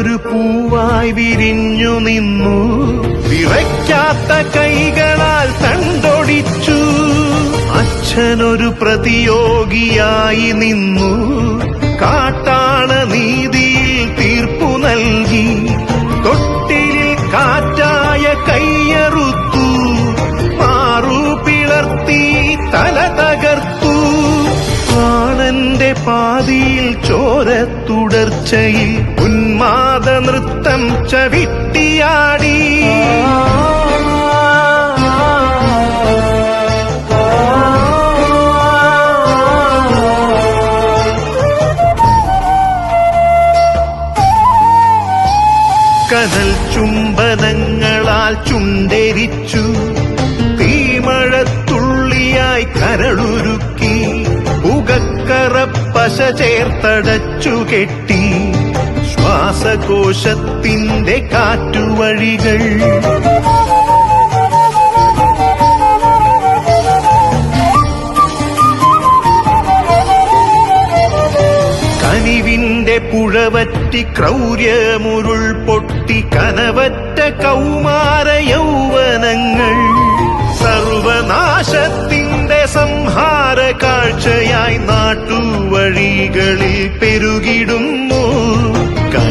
നിങ്ങളൊരു പൂവായി വിരിഞ്ഞു നിന്നു. വിറയ്ക്കാത്ത കൈകളാൽ തണ്ടൊടിച്ചു. അച്ഛനൊരു പ്രതിയോഗിയായി നിന്നു. കാട്ടാള നീതിയിൽ തീർപ്പു നൽകി. തൊട്ടിലിൽ കാറ്റായ കയ്യറുത്തു. മാറു പിളർത്തി തല തകർത്തു. ആണന്റെ പാതിയിൽ ചോര തുടർച്ചയിൽ ഉന്മാദ നൃത്തം ചവിട്ടിയാടി. കനൽ ചുംബനങ്ങളാൽ ചുണ്ടരിച്ചു. തീമഴത്തുള്ളിയായി കരളുരുക്കി. ഉകക്കറപ്പശ ചേർത്തടച്ചു കെട്ടി. ശ്വാസകോശത്തിന്റെ കാറ്റുവഴികൾ. കനിവിന്റെ പുഴവറ്റി ക്രൗര്യമുരുൾ പൊട്ടി കനവറ്റ കൗമാര യൗവനങ്ങൾ. സർവനാശത്തിന്റെ സംഹാര കാഴ്ചയായി നാട്ടുവഴികളിൽ പെരുകിടുന്നു